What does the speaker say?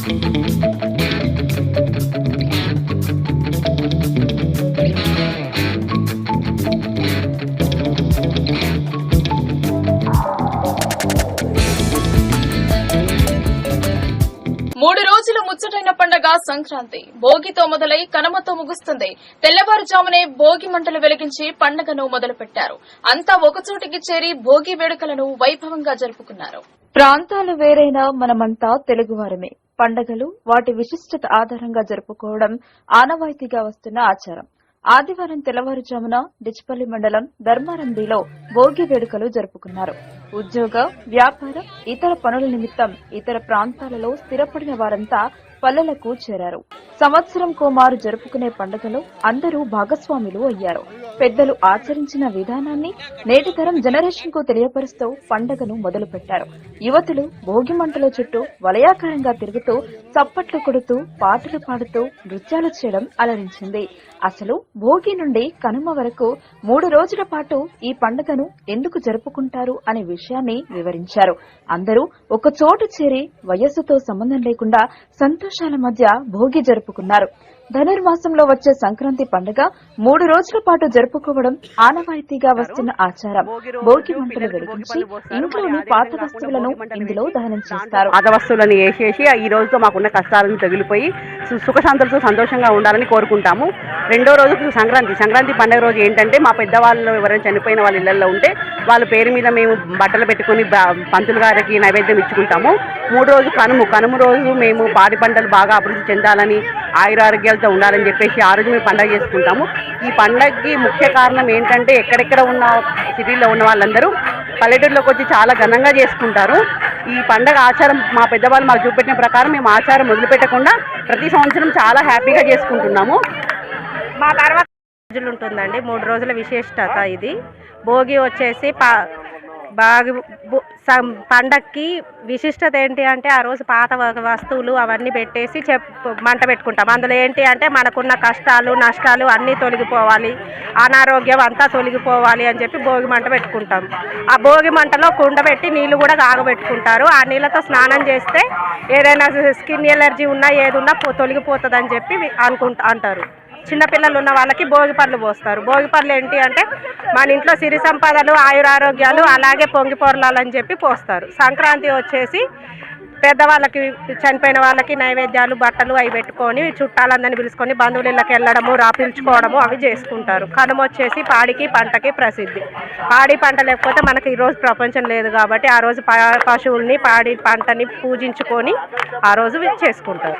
మూడు రోజుల ముచ్చటైన పండగ సంక్రాంతి. భోగితో మొదలై కనుమతో ముగుస్తుంది. తెల్లవారుజామునే భోగి మంటలు వెలిగించి పండగను మొదలుపెట్టారు. అంతా ఒకచోటికి చేరి భోగి వేడుకలను వైభవంగా జరుపుకున్నారు. ప్రాంతాలు వేరైనా మనమంతా తెలుగువారమే. పండగలు వాటి విశిష్టత ఆధారంగా జరుపుకోవడం ఆనవాయితీగా వస్తున్న ఆచారం. ఆదివారం తెల్లవారుజామున డిచ్పల్లి మండలం ధర్మారంభిలో భోగి వేడుకలు జరుపుకున్నారు. ఉద్యోగ వ్యాపారం ఇతర పనుల నిమిత్తం ఇతర ప్రాంతాలలో స్థిరపడిన వారంతా పల్లెలకు చేరారు. సంవత్సరం కోమారు జరుపుకునే పండుగలో అందరూ భాగస్వాములు అయ్యారు. పెద్దలు ఆచరించిన విధానాన్ని నేటి తరం జనరేషన్కు తెలియపరుస్తూ పండుగను మొదలుపెట్టారు. యువతులు భోగి మంటల చుట్టూ వలయాకారంగా తిరుగుతూ చప్పట్లు కొడుతూ పాటలు పాడుతూ నృత్యాలు చేయడం అలరించింది. అసలు భోగి నుండి కనుమ వరకు మూడు రోజుల పాటు ఈ పండుగను ఎందుకు జరుపుకుంటారు అనే విషయాన్ని వివరించారు. అందరూ ఒక చోటు చేరి వయస్సుతో సంబంధం లేకుండా సంతోషాల మధ్య భోగి జరుపుకున్నారు. ధనుర్మాసంలో వచ్చే సంక్రాంతి పండుగ మూడు రోజుల పాటు జరుపుకోవడం ఆనవాయితీగా వస్తున్న ఆచారం. భోగి మంటలు వెలిగించి ఇంట్లోని పాత వస్తువులను ఇందులో దహనం చేస్తారు. పాత వస్తువులను వేసేసి ఈ రోజుతో మాకున్న కష్టాలను తగిలిపోయి సుఖశాంతులతో సంతోషంగా ఉండాలని కోరుకుంటాము. రెండో రోజు సంక్రాంతి. సంక్రాంతి పండుగ రోజు ఏంటంటే మా పెద్దవాళ్ళు ఎవరైనా చనిపోయిన వాళ్ళ ఇళ్ళలో ఉంటే వాళ్ళ పేరు మీద మేము బట్టలు పెట్టుకొని పంతులు గారికి నైవేద్యం ఇచ్చుకుంటాము. మూడు రోజు కనుము కనుము రోజు మేము పాడి పంటలు బాగా అభివృద్ధి చెందాలని ఆయురారోగ్యాలతో ఉండాలని చెప్పేసి ఆ రోజు మేము పండగ చేసుకుంటాము. ఈ పండగకి ముఖ్య కారణం ఏంటంటే ఎక్కడెక్కడ ఉన్న సిటీలో ఉన్న వాళ్ళందరూ పల్లెటూరులోకి వచ్చి చాలా ఘనంగా చేసుకుంటారు. ఈ పండగ ఆచారం మా పెద్దవాళ్ళు మాకు చూపెట్టిన ప్రకారం మేము ఆచారం వదిలిపెట్టకుండా ప్రతి సంవత్సరం చాలా హ్యాపీగా చేసుకుంటున్నాము. మా తర్వాత రోజులు ఉంటుందండి మూడు రోజుల విశిష్టత ఇది. భోగి వచ్చేసి పా బాగి సం- పండక్కి విశిష్టత ఏంటి అంటే ఆ రోజు పాత వస్తువులు అవన్నీ పెట్టేసి చెప్ మంట పెట్టుకుంటాం. అందులో ఏంటి అంటే మనకున్న కష్టాలు నష్టాలు అన్నీ తొలగిపోవాలి. అనారోగ్యం అంతా తొలగిపోవాలి అని చెప్పి భోగి మంట పెట్టుకుంటాం. ఆ భోగి మంటలో కుండ పెట్టి నీళ్ళు కూడా కాగబెట్టుకుంటారు. ఆ నీళ్ళతో స్నానం చేస్తే ఏదైనా స్కిన్ ఎలర్జీ ఉన్నా ఏది ఉన్నా పో- తొలగిపోతుందని చెప్పి అనుకుంటా అంటారు. చిన్నపిల్లలు ఉన్న వాళ్ళకి భోగి పళ్ళు పోస్తారు. భోగి పళ్ళు ఏంటి అంటే మన ఇంట్లో సిరి సంపదలు ఆయురారోగ్యాలు అలాగే పొంగి పొరలాలని చెప్పి పోస్తారు. సంక్రాంతి వచ్చేసి పెద్దవాళ్ళకి చనిపోయిన వాళ్ళకి నైవేద్యాలు బట్టలు అవి పెట్టుకొని చుట్టాలందరినీ పిలుచుకొని బంధువులకి వెళ్ళడము రాపిల్చుకోవడము అవి చేసుకుంటారు. కనుమ వచ్చేసి పాడికి పంటకి ప్రసిద్ధి. పాడి పంట లేకపోతే మనకి ఈరోజు ప్రపంచం లేదు కాబట్టి ఆ రోజు ప- పశువుల్ని పాడి పంటని పూజించుకొని ఆ రోజు చేసుకుంటారు.